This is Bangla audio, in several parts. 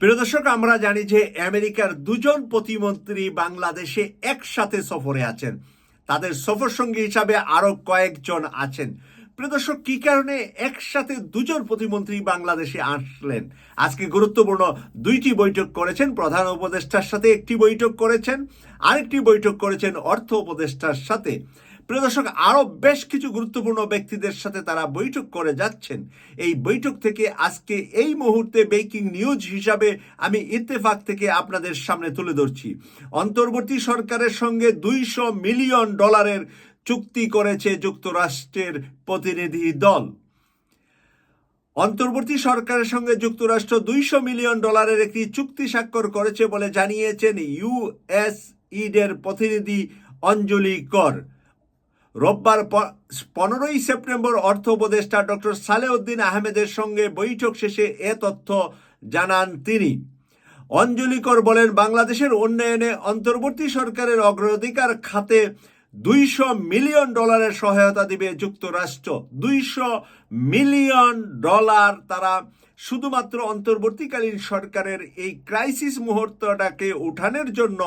প্রিয় দর্শক, আমরা জানি যে আমেরিকার দুজন প্রতিমন্ত্রী বাংলাদেশে একসাথে সফরে আছেন। তাদের সফর সঙ্গী হিসাবে আরও কয়েকজন আছেন। প্রিয় দর্শক, কি কারণে একসাথে দুজন প্রতিমন্ত্রী বাংলাদেশে আসলেন? আজকে গুরুত্বপূর্ণ দুইটি বৈঠক করেছেন। প্রধান উপদেষ্টার সাথে একটি বৈঠক করেছেন। আরেকটি বৈঠক করেছেন অর্থ উপদেষ্টার সাথে। প্রিয় দর্শক, আরও বেশ কিছু গুরুত্বপূর্ণ ব্যক্তিদের সাথে তারা বৈঠক করে যাচ্ছেন। এই বৈঠক থেকে আজকে এই মুহূর্তে ব্রেকিং নিউজ হিসাবে আমি ইত্তেফাক থেকে আপনাদের সামনে তুলে ধরছি। অন্তর্বর্তী সরকারের সঙ্গে দুইশো মিলিয়ন ডলারের চুক্তি করেছে যুক্তরাষ্ট্রের প্রতিনিধি দল। অন্তর্বর্তী সরকারের সঙ্গে যুক্তরাষ্ট্র দুইশো মিলিয়ন ডলারের একটি চুক্তি স্বাক্ষর করেছে বলে জানিয়েছেন ইউএস ইডের প্রতিনিধি অঞ্জলি কর। রোববার পনেরোই সেপ্টেম্বর অর্থ উপদেষ্টা ডক্টর সালেউদ্দিন আহমেদের সঙ্গে বৈঠক শেষে এ তথ্য জানান তিনি। অঞ্জলিকর বলেন, বাংলাদেশের উন্নয়নে অন্তর্বর্তী সরকারের অগ্রাধিকার খাতে দুইশো মিলিয়ন ডলারের সহায়তা দিবে যুক্তরাষ্ট্র। দুইশো মিলিয়ন ডলার তারা শুধুমাত্র অন্তর্বর্তীকালীন সরকারের এই ক্রাইসিস মুহূর্তটাকে উঠানের জন্য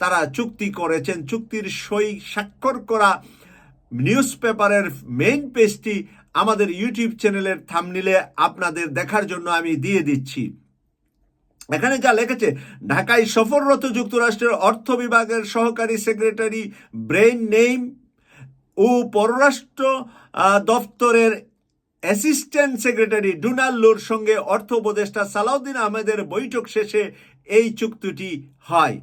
তারা চুক্তি করেছেন। চুক্তির সই স্বাক্ষর করা নিউজ পেপারের মেইন পেজটি আমাদের ইউটিউব চ্যানেলের থামনিলে আপনাদের দেখার জন্য আমি দিয়ে দিচ্ছি। এখানে যা লিখেছে, ঢাকায় সফররত যুক্তরাষ্ট্রের অর্থ বিভাগের সহকারী সেক্রেটারি ব্রেইন নেইম ও পররাষ্ট্র দপ্তরের অ্যাসিস্ট্যান্ট সেক্রেটারি ডোনাল্ডোর সঙ্গে অর্থ উপদেষ্টা সালাউদ্দিন আহমেদের বৈঠক শেষে এই চুক্তিটি হয়।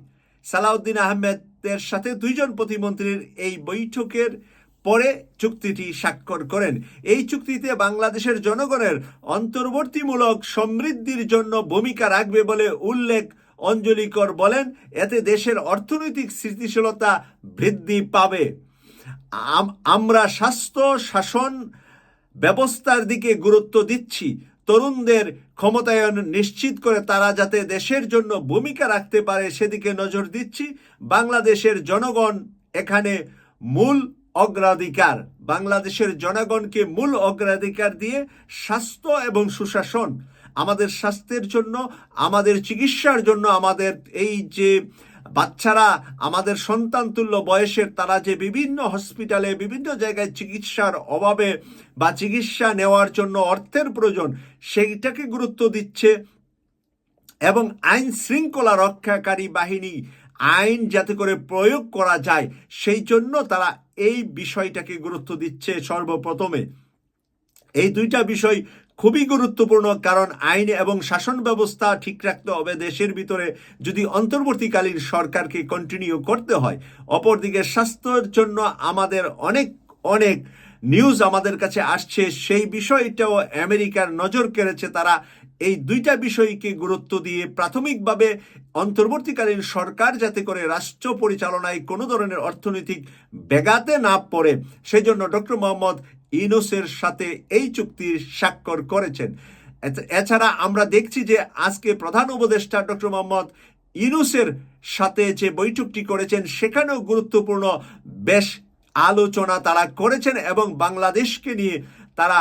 সালাউদ্দিন আহমেদের সাথে দুইজন প্রতিমন্ত্রীর এই বৈঠকের পরে চুক্তিটি স্বাক্ষর করেন। এই চুক্তিতে বাংলাদেশের জনগণের অন্তর্বর্তীমূলক সমৃদ্ধির জন্য ভূমিকা রাখবে বলে উল্লেখ অঞ্জলিকর বলেন, এতে দেশের অর্থনৈতিক স্থিতিশীলতা বৃদ্ধি পাবে। আম- আমরা স্বাস্থ্য, শাসন ব্যবস্থার দিকে গুরুত্ব দিচ্ছি। তরুণদের ক্ষমতায়ন নিশ্চিত করে তারা যাতে দেশের জন্য ভূমিকা রাখতে পারে, সেদিকে নজর দিচ্ছি। বাংলাদেশের জনগণ এখানে মূল অগ্রাধিকার। বাংলাদেশের জনগণকে মূল অগ্রাধিকার দিয়ে স্বাস্থ্য এবং সুশাসন, আমাদের স্বাস্থ্যের জন্য, আমাদের চিকিৎসার জন্য, আমাদের এই যে বাচ্চারা, আমাদের সন্তান তুল্য বয়সের, তারা যে বিভিন্ন হসপিটালে, বিভিন্ন জায়গায় চিকিৎসার অভাবে বা চিকিৎসা নেওয়ার জন্য অর্থের প্রয়োজন, সেইটাকে গুরুত্ব দিচ্ছে এবং আইন শৃঙ্খলা রক্ষাকারী বাহিনী, আইন যাতে করে প্রয়োগ করা যায়, সেই জন্য তারা এই বিষয়টাকে গুরুত্ব দিচ্ছে সর্বপ্রথমে। এই দুইটা বিষয় খুবই গুরুত্বপূর্ণ, কারণ আইন এবং শাসন ব্যবস্থা ঠিক রাখতে হবে দেশের ভিতরে যদি অন্তর্বর্তীকালীন সরকারকে কন্টিনিউ করতে হয়। অপরদিকে স্বাস্থ্যের জন্য আমাদের অনেক অনেক নিউজ আমাদের কাছে আসছে, সেই বিষয়টাও আমেরিকার নজর কেড়েছে তারা এই দুইটা বিষয়কে গুরুত্ব দিয়ে প্রাথমিকভাবে অন্তর্বর্তীকালীন সরকার যাতে করে রাষ্ট্র পরিচালনায় কোনো ধরনের অর্থনৈতিক ব্যাঘাতে না পড়ে সেই জন্য ডক্টর মোহাম্মদ ইনোসের সাথে এই চুক্তির স্বাক্ষর করেছেন। এছাড়া আমরা দেখছি যে আজকে প্রধান উপদেষ্টা ডক্টর মোহাম্মদ ইনুসের সাথে যে বৈঠকটি করেছেন, সেখানেও গুরুত্বপূর্ণ বেশ আলোচনা তারা করেছেন এবং বাংলাদেশকে নিয়ে তারা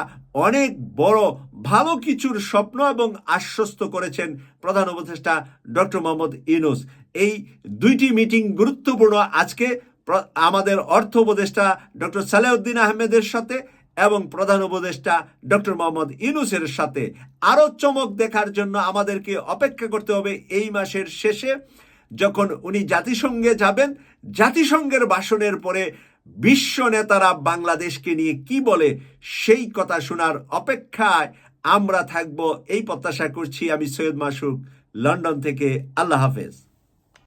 অনেক বড় ভালো কিছুর স্বপ্ন এবং আশ্বস্ত করেছেন প্রধান উপদেষ্টা ডক্টর মোহাম্মদ ইনুস এই দুইটি মিটিং গুরুত্বপূর্ণ আজকে আমাদের অর্থ উপদেষ্টা ডক্টর সালেউদ্দিন আহমেদের সাথে এবং প্রধান উপদেষ্টা ডক্টর মোহাম্মদ ইনুসের সাথে। আরও চমক দেখার জন্য আমাদেরকে অপেক্ষা করতে হবে এই মাসের শেষে, যখন উনি জাতিসংঘে যাবেন। জাতিসংঘের ভাষণের পরে বিশ্ব নেতারা বাংলাদেশকে নিয়ে কি বলে সেই কথা শোনার অপেক্ষায় আমরা থাকব এই প্রত্যাশা করছি আমি সৈয়দ মাসুক লন্ডন থেকে। আল্লাহ হাফেজ।